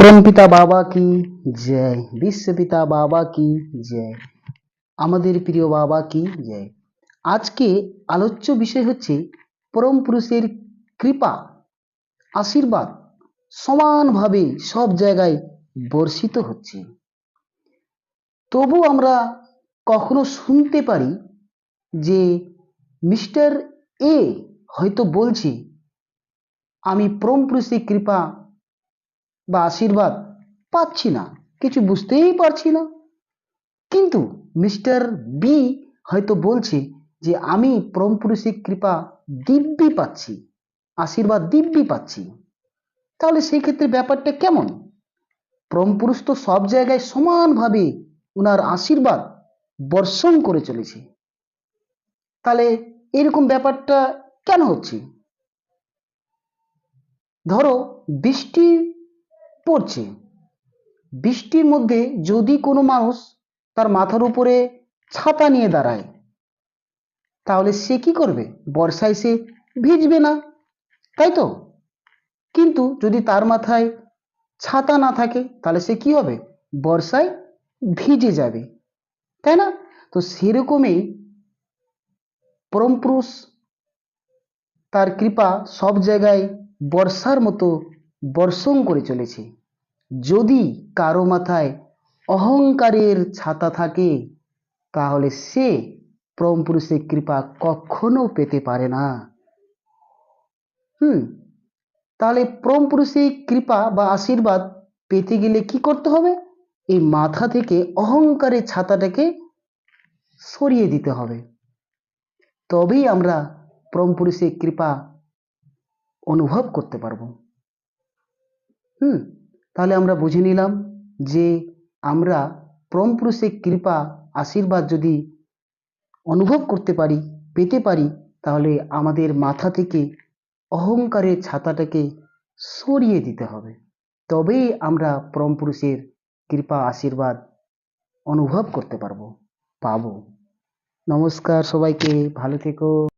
পরমপিতা বাবা কি? জয়। বিশ্বপিতা বাবা কি? জয়। আমাদের প্রিয় বাবা কি? জয়। আজকে আলোচ্য বিষয় হচ্ছে পরম পুরুষের কৃপা, আশীর্বাদ সমানভাবে সব জায়গায় বর্ষিত হচ্ছে। তবু আমরা কখনো শুনতে পারি যে মিস্টার এ হয়তো বলছে, আমি পরম পুরুষের কৃপা বা আশীর্বাদ পাচ্ছি না, কিছু বুঝতেই পারছি না। কিন্তু মিস্টার বি হয়তো বলছে যে আমি পরম পুরুষের কৃপা দিব্যি পাচ্ছি, আশীর্বাদ দিব্যি পাচ্ছি। তাহলে সেই ক্ষেত্রে ব্যাপারটা কেমন? পরম পুরুষ তো সব জায়গায় সমানভাবে ওনার আশীর্বাদ বর্ষণ করে চলেছে। তাহলে এরকম ব্যাপারটা কেন হচ্ছে? ধরো বৃষ্টি পড়ছে। বৃষ্টির মধ্যে যদি কোনো মানুষ তার মাথার উপরে ছাতা নিয়ে দাঁড়ায়, তাহলে সে কি করবে? বর্ষায় সে ভিজবে না, তাই তো? কিন্তু যদি তার মাথায় ছাতা না থাকে, তাহলে সে কি হবে? বর্ষায় ভিজে যাবে, তাই না? তো সেরকমই পরম পুরুষ তার কৃপা সব জায়গায় বর্ষার মতো বর্ষণ করে চলেছে। যদি কারও মাথায় অহংকারের ছাতা থাকে, তাহলে সে পরম পুরুষের কৃপা কখনো পেতে পারে না। হুম, তাহলে পরম পুরুষের কৃপা বা আশীর্বাদ পেতে গেলে কি করতে হবে? এই মাথা থেকে অহংকারের ছাতাটাকে সরিয়ে দিতে হবে। তবেই আমরা পরম পুরুষের কৃপা অনুভব করতে পারব। হুম, তাহলে আমরা বুঝে নিলাম যে আমরা পরম পুরুষের কৃপা, আশীর্বাদ যদি অনুভব করতে পারি, পেতে পারি, তাহলে আমাদের মাথা থেকে অহংকারের ছাতাটাকে সরিয়ে দিতে হবে। তবেই আমরা পরম পুরুষের কৃপা, আশীর্বাদ অনুভব করতে পারব, পাবো। নমস্কার সবাইকে, ভালো থেকো।